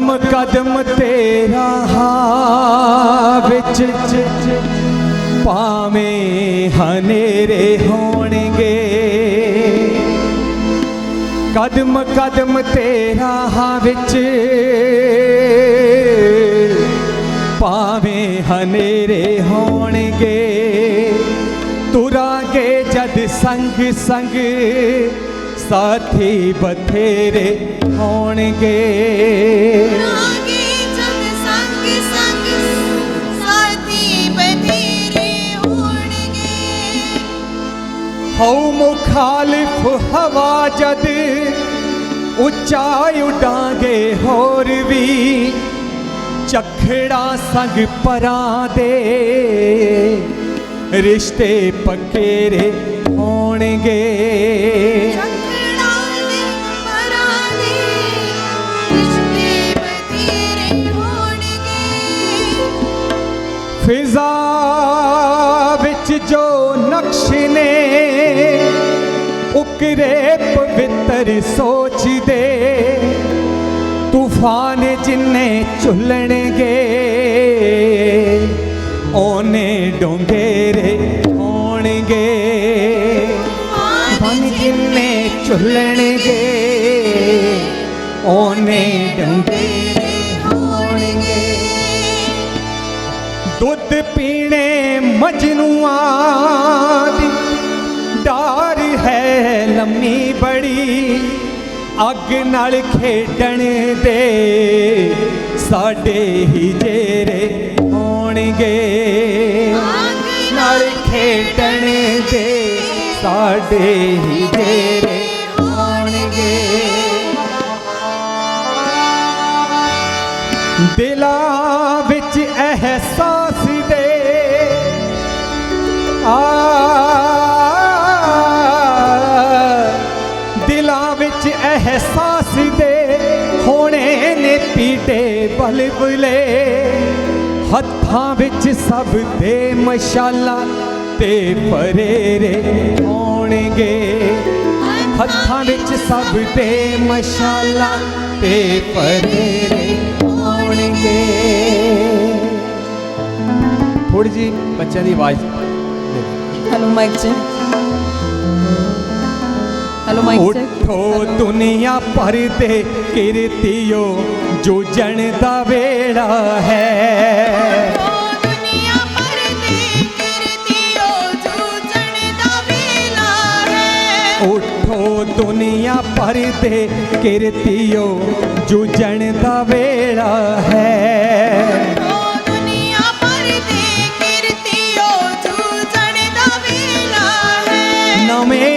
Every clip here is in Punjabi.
ਕਦਮ ਕਦਮ ਤੇਰਾ ਹਾ ਵਿੱਚ ਭਾਵੇਂ ਹਨੇਰੇ ਹੋਣਗੇ। ਕਦਮ ਕਦਮ ਤੇਰਾ ਹਾ ਵਿੱਚ ਭਾਵੇਂ ਹਨੇਰੇ ਹੋਣਗੇ। ਤੁਰਾਂਗੇ ਜਦ ਸੰਗ ਸੰਗ साथी बथेरे होणगे। हौ मुखालिफ हवा जद उचाई उडांगे होर भी चखड़ा संग परा दे रिश्ते पकेरे होणगे। ਉਕਰੇ ਪਵਿੱਤਰ ਸੋਚਦੇ ਤੂਫਾਨ ਜਿੰਨੇ ਝੁੱਲਣਗੇ ਉਹਨੇ ਡੋਂਗੇਰੇ ਹੋਣਗੇ ਤੂਫਾਨ ਜਿੰਨੇ ਝੁੱਲਣਗੇ ਉਹਨੇ ਡੋਂਗੇਰੇ ਅੱਗ ਨਾਲ ਖੇਡਣ ਦੇ ਸਾਡੇ ਹੀ ਜੇਰੇ ਹੋਣਗੇ। ਅੱਗ ਨਾਲ ਖੇਡਣ ਦੇ ਸਾਡੇ ਹੀ ਜੇਰੇ ਹੋਣਗੇ। ਦਿਲਾਂ ਬਲਬਲੇ ਹੱਥਾਂ ਵਿੱਚ ਸਭ ਦੇ ਮਸ਼ਾਲਾ ਤੇ ਪਰੇਰੇ ਹੋਣਗੇ। ਹੱਥਾਂ ਵਿੱਚ ਸਭ ਦੇ ਮਸ਼ਾਲਾ ਤੇ ਪਰੇਰੇ ਹੋਣਗੇ। ਥੋੜੀ ਜੀ ਬੱਚਿਆਂ ਦੀ ਆਵਾਜ਼ hello mic check hello mic check ਉਠੋ ਦੁਨੀਆ ਭਰ ਦੇ ਕਿਰਤੀਓ। ਜੋ ਜਣ ਦਾ ਵੇੜਾ ਹੈ। ਉਹ ਦੁਨੀਆ ਭਰ ਦੇ ਕਿਰਤੀਓ ਜੂਝਣ ਦਾ ਵੇਲਾ ਹੈ। ਉਠੋ ਦੁਨੀਆ ਭਰ ਦੇ ਕਿਰਤੀਓ ਵੇੜਾ ਜੂਝਣ ਦਾ ਵੇਲਾ ਹੈ। ਨਵੇਂ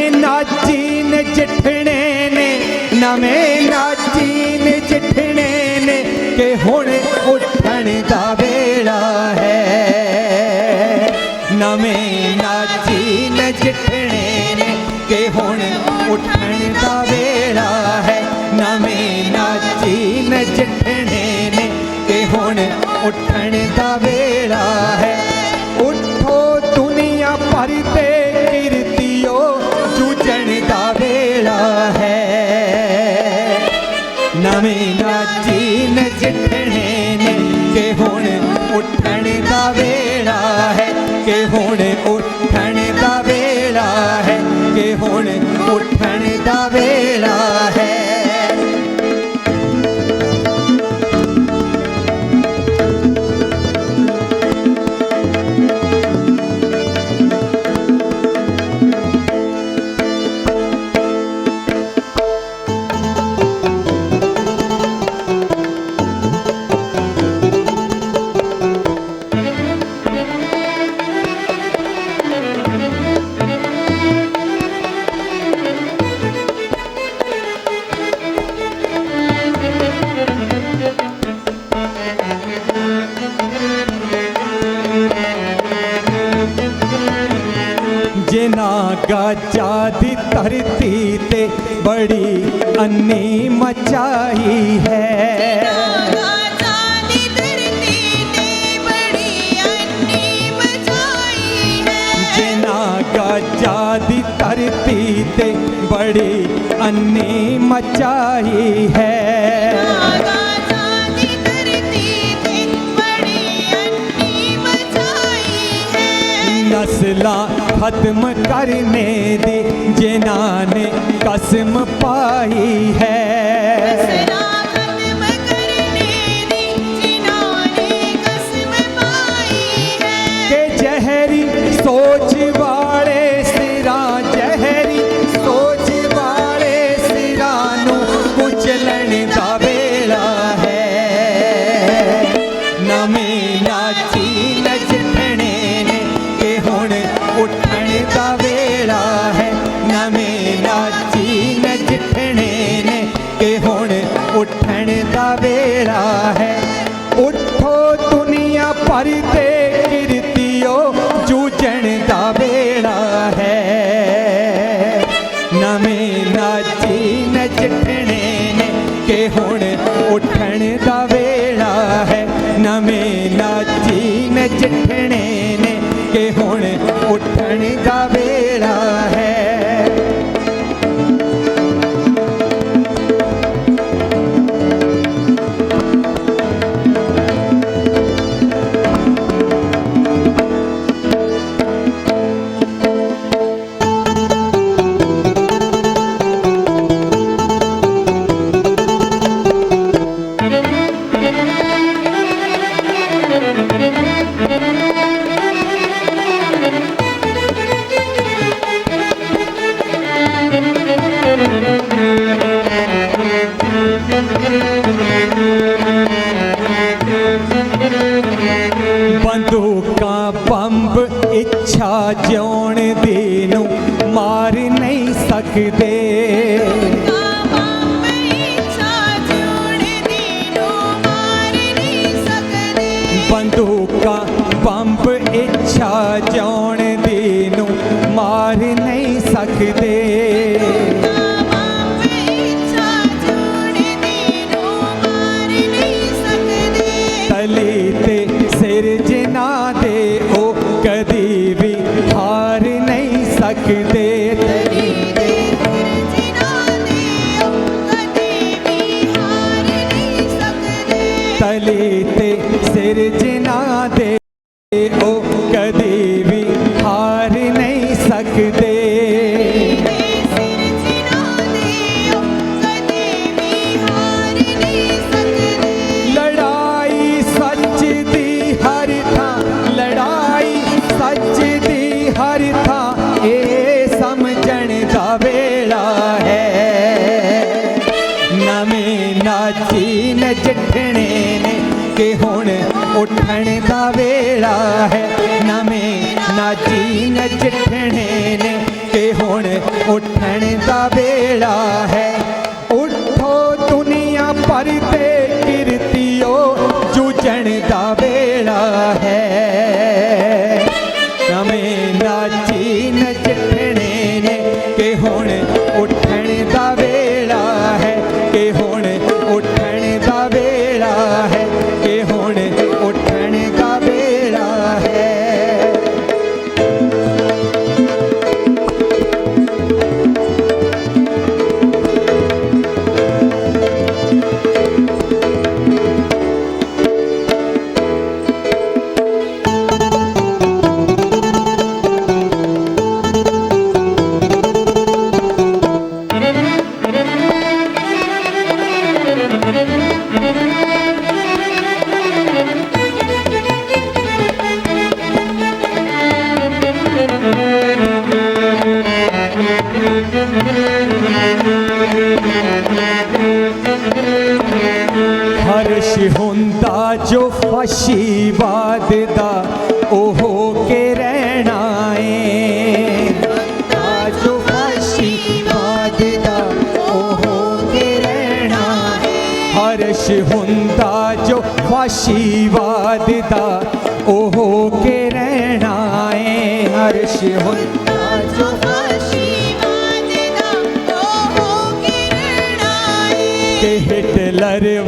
ਹੁਣ ਉੱਠਣ ਦਾ ਵੇਲਾ ਹੈ। ਨਵੇਂ ਨਾਚੀ ਨੇ ਨੇ ਕਿ ਹੁਣ ਉੱਠਣ ਦਾ ਵੇਲਾ ਹੈ। ਉੱਠੋ ਦੁਨੀਆ ਭਰ ਤੇ ਕਿਰਤੀਓ, ਜੂਝਣ ਦਾ ਵੇਲਾ ਹੈ। ਨਵੇਂ ਨਾਚੀ ਨਜਿੱਠਣੇ धरती पे बड़ी अन्नी मचाई है नस्ला खत्म करने दी जिन्होंने कसम पाई है सोच वा ਬੰਦੂਕਾਂ ਬੰਬ ਇੱਛਾ ਜਿਉਣ ਦੀ ਨੂੰ ਮਾਰ ਨਹੀਂ ਸਕਦੇ। ਬੰਦੂਕਾਂ ਬੰਬ ਇੱਛਾ ਜਿਉਣ ਦੀ ਨੂੰ ਨਹੀਂ ਸਕਦੇ। ਉੱਠਣ ਦਾ ਵੇਲਾ ਹੈ ਨਵੇਂ ਨਾਜੀ ਨਚਠਣੇ ਨੇ ਕਿ ਹੁਣ ਉੱਠਣ ਦਾ ਵੇਲਾ ਹੈ ਉੱਠੋ ਦੁਨੀਆ ਭਰ ਤੇ ਕਿਰਤੀਓ ਜੂਝਣ ਦਾ ਵੇਲਾ ਹੈ ਜਿੰਦਾ ਜੋ ਫਾਸ਼ੀਵਾਦ ਦਾ ਉਹ ਕੇ ਰਹਿਣਾ ਏ? ਹਰਸ਼ ਹੁੰਦਾ ਜੋ ਕਿ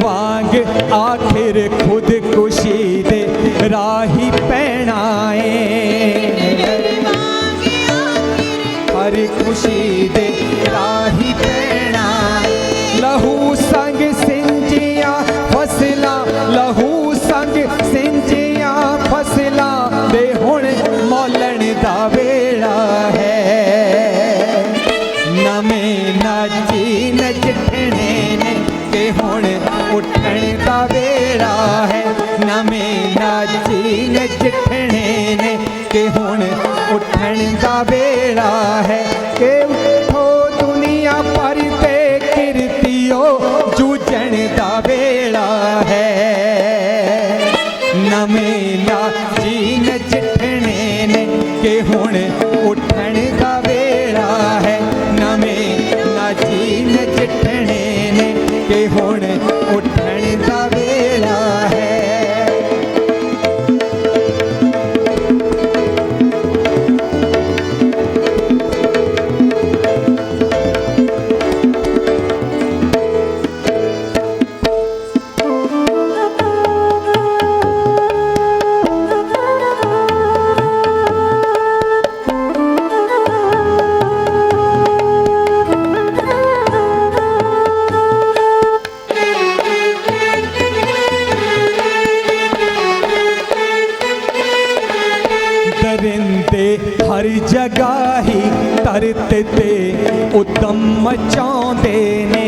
ਵਾਂਗ ਆਖਿਰ ਖੁਦ ਖੁਸ਼ੀ ਦੇ ਰਾਹੀ ਪੈਣਾ ਏ? ਹਰ ਖੁਸ਼ੀ लगाही तरत दे उदम मचाते ने।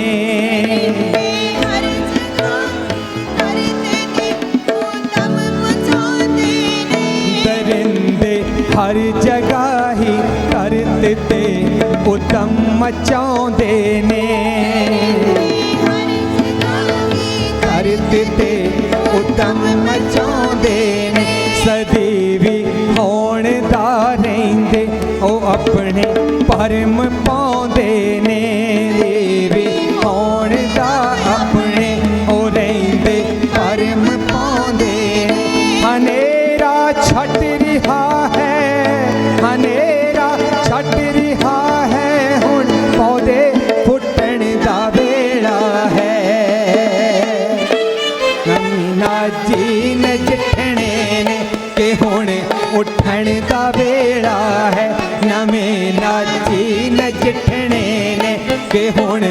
दरिंदे हर जगाही तरत दे उदम मचाते ने। तरत दे उदम मचाते भर्म पौधे ने ਨਾਚੀ ਨਜਠਣੇ ਨੇ ਕਿ ਹੁਣ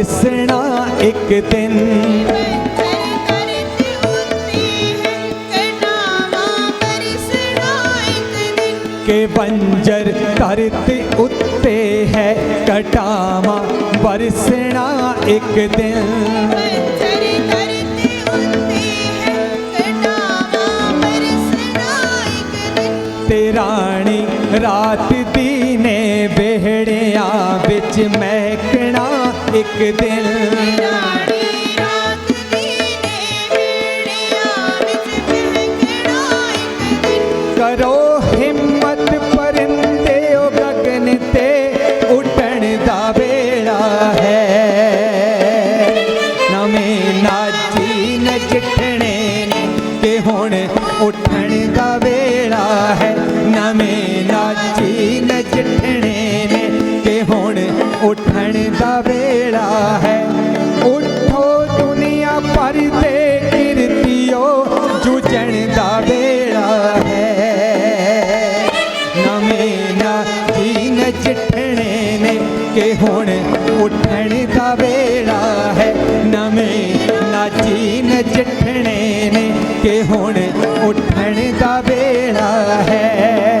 ਵਰਸਣਾ ਇੱਕ ਦਿਨ। ਕੇ ਬੰਜਰ ਧਰਤੀ ਉੱਤੇ ਹੈ ਕਟਾਵਾ ਵਰਸਣਾ ਇੱਕ ਦਿਨ। ਤੇ ਰਾਣੀ ਰਾਤ ਦੀ ਨੇ ਵਿਹੜਿਆਂ ਵਿੱਚ ਮਹਿਕਣਾ ਇੱਕ ਦਿਨ ਕਿ ਹੁਣ ਉੱਠਣ ਦਾ ਵੇਲਾ ਹੈ।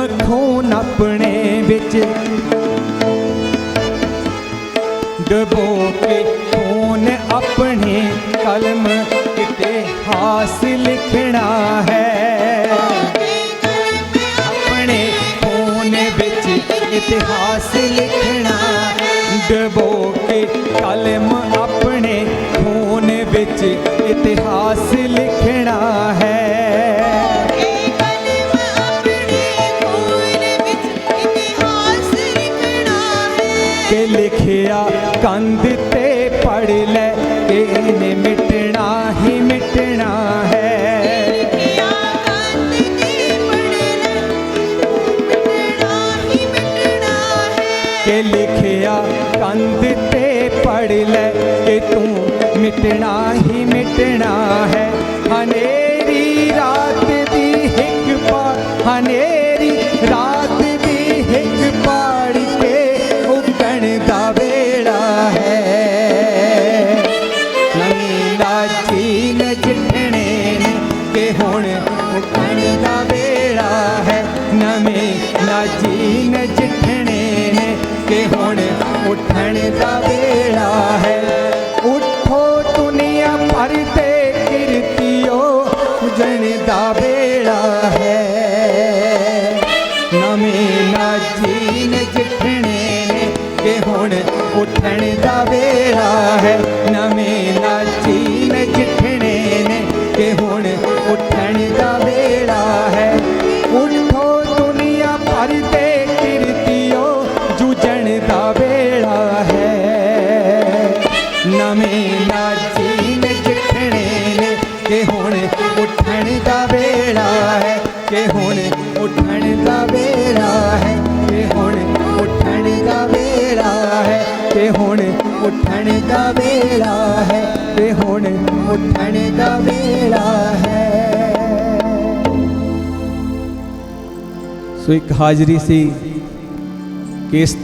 ਮਖੂਨ ਆਪਣੇ ਵਿੱਚ। ਡਬੋ ਕੇ ਖੂਨ ਆਪਣੇ ਕਲਮ ਕਿਤੇ ਹਾਸ ਲਿਖਣਾ ਹੈ। ਆਪਣੇ ਖੂਨ ਵਿੱਚ ਇਤਿਹਾਸ ਲਿਖਣਾ ਡਬੋ ਕੇ ਕਲਮ ਆਪਣੇ ਖੂਨ ਵਿੱਚ ਇਤਿਹਾਸ ਲਿਖਣਾ ਹੈ। ਲਿਖਿਆ ਕੰਧ ਤੇ ਪੜ ਲੈ ਇਹਨੇ ਮਿਟਣਾ ਹੀ ਮਿਟਣਾ ਹੈ। ਕਿ ਲਿਖਿਆ ਕੰਧ ਤੇ ਪੜ ਲੈ ਕਿ ਤੂੰ ਮਿਟਣਾ ਹੀ ਮਿਟਣਾ ਹੈ। ਸੋ ਇੱਕ ਹਾਜ਼ਰੀ ਸੀ ਕਿ ਇਸ